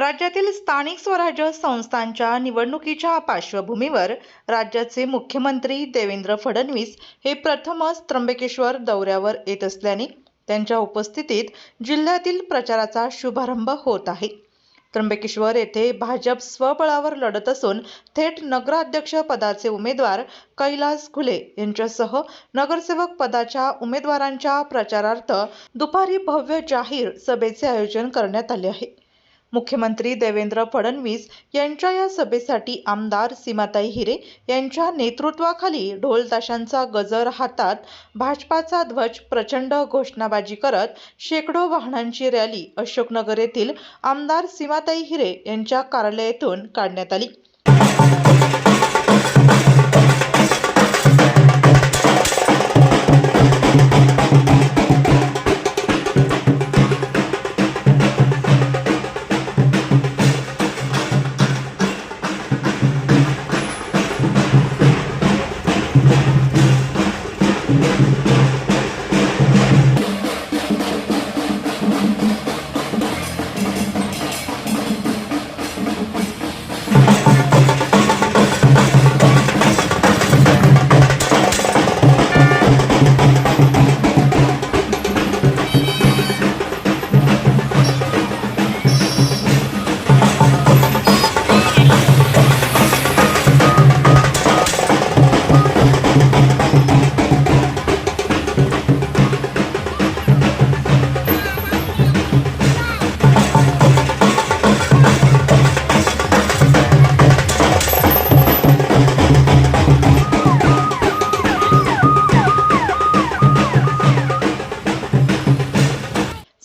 राज्यातील स्थानिक स्वराज्य संस्थांच्या निवडणुकीच्या पार्श्वभूमीवर राज्याचे मुख्यमंत्री देवेंद्र फडणवीस हे प्रथमच त्र्यंबकेश्वर दौऱ्यावर येत असल्याने त्यांच्या उपस्थितीत जिल्ह्यातील प्रचाराचा शुभारंभ होत आहे. त्र्यंबकेश्वर येथे भाजप स्वबळावर लढत असून थेट नगराध्यक्ष पदाचे उमेदवार कैलास खुले यांच्यासह नगरसेवक पदाच्या उमेदवारांच्या प्रचारार्थ दुपारी भव्य जाहीर सभेचे आयोजन करण्यात आले आहे. मुख्यमंत्री देवेंद्र फडणवीस यांच्या या सभेसाठी आमदार सीमाताई हिरे यांच्या नेतृत्वाखाली ढोलताशांचा गजर हातात भाजपाचा ध्वज प्रचंड घोषणाबाजी करत शेकडो वाहनांची रॅली अशोकनगर येथील आमदार सीमाताई हिरे यांच्या कार्यालयातून काढण्यात आली.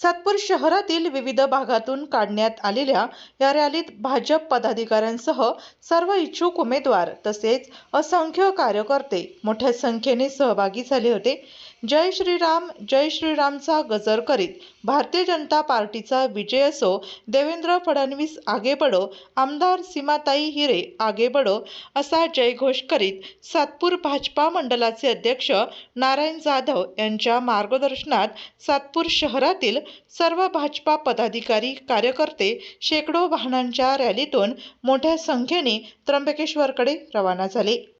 सातपूर शहरातील विविध भागातून काढण्यात आलेल्या या रॅलीत भाजप पदाधिकाऱ्यांसह सर्व इच्छुक उमेदवार तसेच असंख्य कार्यकर्ते मोठ्या संख्येने सहभागी झाले होते. जय श्रीराम जय श्रीरामचा गजर करीत. भारतीय जनता पार्टीचा विजय असो देवेंद्र फडणवीस आगे बडो आमदार सीमाताई हिरे आगे बडो असा जयघोष करीत सातपूर भाजपा मंडलाचे अध्यक्ष नारायण जाधव यांच्या मार्गदर्शनात सातपूर शहरातील सर्व भाजपा पदाधिकारी कार्यकर्ते शेकडो वाहनांच्या रॅलीतून मोठ्या संख्येने त्र्यंबकेश्वरकडे रवाना झाले.